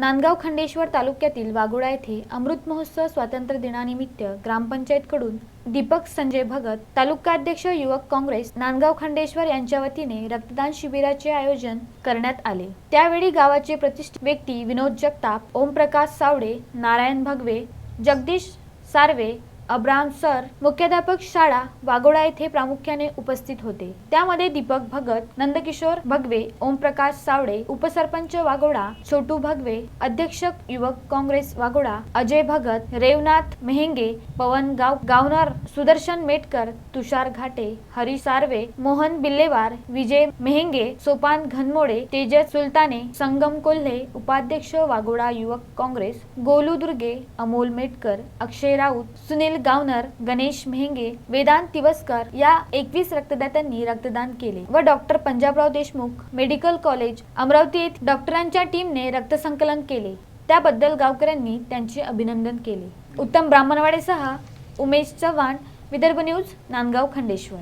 नांदगाव खंडेश्वर तालुक्यातील वाघोडा येथे अमृत महोत्सव स्वातंत्र्य दिनानिमित्त ग्रामपंचायतकडून दीपक संजय भगत तालुकाध्यक्ष युवक काँग्रेस नांदगाव खंडेश्वर यांच्या वतीने रक्तदान शिबिराचे आयोजन करण्यात आले. त्यावेळी गावाचे प्रतिष्ठित व्यक्ती विनोद जगताप ओमप्रकाश सावडे नारायण भगवे जगदीश सार्वे अब्राम सर मुख्याध्यापक शाळा वाघोडा येथे प्रामुख्याने उपस्थित होते. त्यामध्ये दीपक भगत नंदकिशोर भगवे ओमप्रकाश सावडे उपसरपंच वाघोडा छोटू भगवे अध्यक्ष युवक काँग्रेस वाघोडा अजय भगत रेवनाथ मेहेंगे पवन गाव गावनार सुदर्शन मेटकर तुषार घाटे हरी सार्वे मोहन बिल्लेवार विजय मेहेंगे सोपान घनमोडे तेजस सुलताने संगम कोल्हे उपाध्यक्ष वाघोडा युवक काँग्रेस गोलू दुर्गे अमोल मेटकर अक्षय राऊत सुनील गावनर गणेश मेहंगे वेदांत तिवस्कर या एकवीस रक्तदात्यांनी रक्तदान केले व doctor Panjabrao Deshmukh medical college Amravati येथे डॉक्टरांच्या टीमने रक्तसंकलन केले. त्याबद्दल गावकऱ्यांनी त्यांचे अभिनंदन केले. उत्तम ब्राह्मणवाडेसह उमेश चव्हाण विदर्भ न्यूज नांदगाव खंडेश्वर.